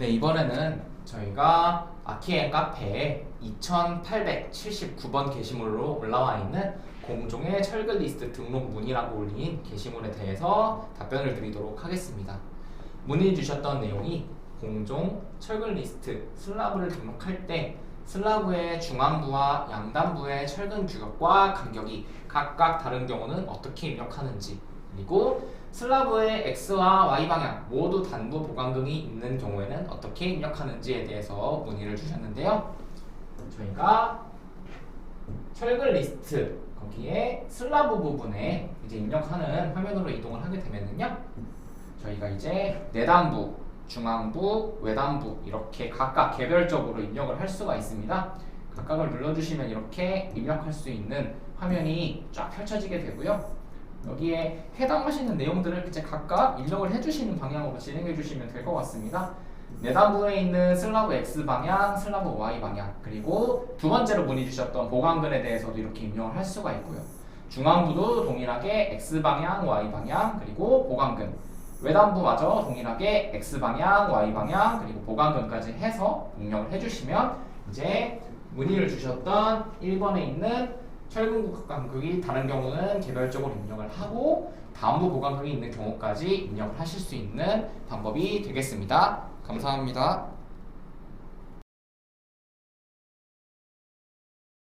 네, 이번에는 저희가 아키엔 카페에 2879번 게시물로 올라와 있는 공종의 철근 리스트 등록 문의라고 올린 게시물에 대해서 답변을 드리도록 하겠습니다. 문의 주셨던 내용이 공종 철근 리스트 슬라브를 등록할 때 슬라브의 중앙부와 양단부의 철근 규격과 간격이 각각 다른 경우는 어떻게 입력하는지 그리고 슬라브의 X와 Y 방향 모두 단부 보강등이 있는 경우에는 어떻게 입력하는지에 대해서 문의를 주셨는데요. 저희가 철근 리스트 거기에 슬라브 부분에 이제 입력하는 화면으로 이동을 하게 되면은요. 저희가 이제 내단부, 중앙부, 외단부 이렇게 각각 개별적으로 입력을 할 수가 있습니다. 각각을 눌러주시면 이렇게 입력할 수 있는 화면이 쫙 펼쳐지게 되고요. 여기에 해당하시는 내용들을 이제 각각 입력을 해주시는 방향으로 진행해 주시면 될 것 같습니다. 내단부에 있는 슬라브 X 방향, 슬라브 Y 방향, 그리고 두 번째로 문의 주셨던 보강근에 대해서도 이렇게 입력을 할 수가 있고요. 중앙부도 동일하게 X 방향, Y 방향, 그리고 보강근. 외단부마저 동일하게 X 방향, Y 방향, 그리고 보강근까지 해서 입력을 해주시면 이제 문의를 주셨던 1번에 있는 철근국 간극이 다른 경우는 개별적으로 입력을 하고 다음부 보강극이 있는 경우까지 입력을 하실 수 있는 방법이 되겠습니다. 감사합니다.